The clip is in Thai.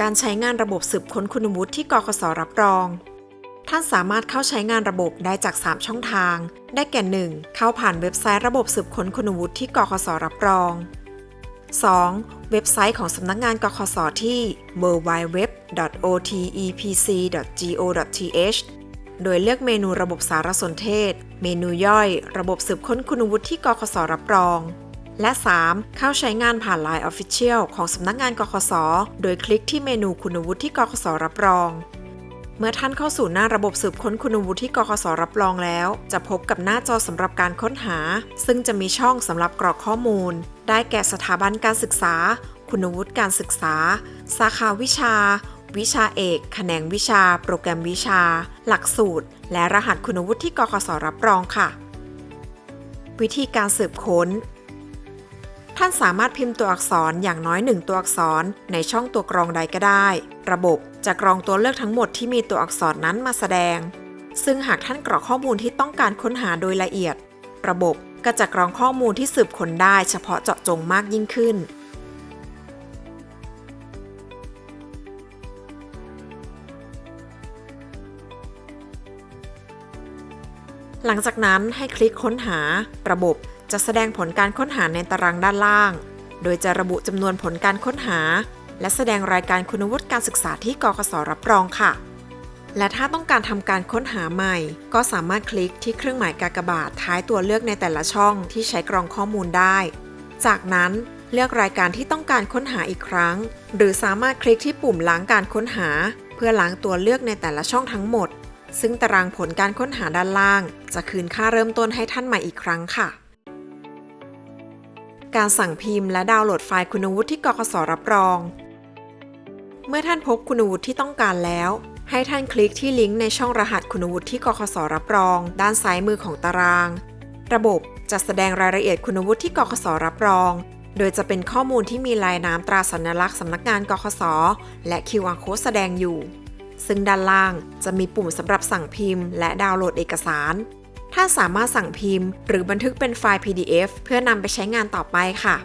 การใช้งานระบบสืบค้นคุณวุฒิที่กกสรับรอง ท่านสามารถเข้าใช้งานระบบได้จาก 3 ช่องทาง ได้แก่ 1. เข้าผ่านเว็บไซต์ระบบสืบค้นคุณวุฒิที่กกสรับรอง 2. เว็บไซต์ของสำนักงานกคสที่ www.otepc.go.th โดยเลือกเมนูระบบสารสนเทศ เมนูย่อย ระบบสืบค้นคุณวุฒิที่กคสรับรอง และ 3. เข้าใช้งานผ่าน Line Official ของสำนักงานกคสโดยคลิกที่เมนูคุณวุฒิที่กคสรับรอง เมื่อท่านเข้าสู่หน้าระบบสืบค้นคุณวุฒิที่กคสรับรองแล้ว จะพบกับหน้าจอสำหรับการค้นหา ซึ่งจะมีช่องสำหรับกรอกข้อมูล ได้แก่สถาบันการศึกษา คุณวุฒิการศึกษา สาขาวิชา วิชาเอกแขนงวิชา โปรแกรมวิชา หลักสูตร และรหัสคุณวุฒิที่กคสรับรองค่ะ วิธีการสืบค้น ท่านสามารถพิมพ์ตัวอักษรอย่างน้อย 1 ตัวอักษรในช่องตัวกรองใดก็ได้ ระบบจะกรองตัวเลือกทั้งหมดที่มีตัวอักษรนั้นมาแสดง ซึ่งหากท่านกรอกข้อมูลที่ต้องการค้นหาโดยละเอียด ระบบก็จะกรองข้อมูลที่สืบค้นได้เฉพาะเจาะจงมากยิ่งขึ้นหลังจากนั้นให้คลิกค้นหา ระบบ จะแสดงผลการค้นหาในตารางด้านล่าง โดยจะระบุจำนวนผลการค้นหา และแสดงรายการคุณวุฒิการศึกษาที่กกสรับรองค่ะ และถ้าต้องการทำการค้นหาใหม่ ก็สามารถคลิกที่เครื่องหมายกากบาทท้ายตัวเลือกในแต่ละช่องที่ใช้กรองข้อมูลได้ จากนั้นเลือกรายการที่ต้องการค้นหาอีกครั้ง หรือสามารถคลิกที่ปุ่มล้างการค้นหา เพื่อล้างตัวเลือกในแต่ละช่องทั้งหมด ซึ่งตารางผลการค้นหาด้านล่าง จะคืนค่าเริ่มต้นให้ท่านใหม่อีกครั้งค่ะ การสั่งพิมพ์และดาวน์โหลดไฟล์คุณวุฒิที่กกสรับรอง เมื่อท่านพบคุณวุฒิที่ต้องการแล้ว ให้ท่านคลิกที่ลิงก์ในช่องรหัสคุณวุฒิที่กกสรับรอง ด้านซ้ายมือของตาราง ระบบจะแสดงรายละเอียดคุณวุฒิที่กกสรับรอง โดยจะเป็นข้อมูลที่มีลายน้ำตราสัญลักษณ์สำนักงานกกสและ QR code แสดงอยู่ ซึ่งด้านล่างจะมีปุ่มสำหรับสั่งพิมพ์ และดาวน์โหลดเอกสาร ท่านสามารถสั่งพิมพ์ หรือบันทึกเป็นไฟล์ PDF เพื่อนำไปใช้งานต่อไปค่ะ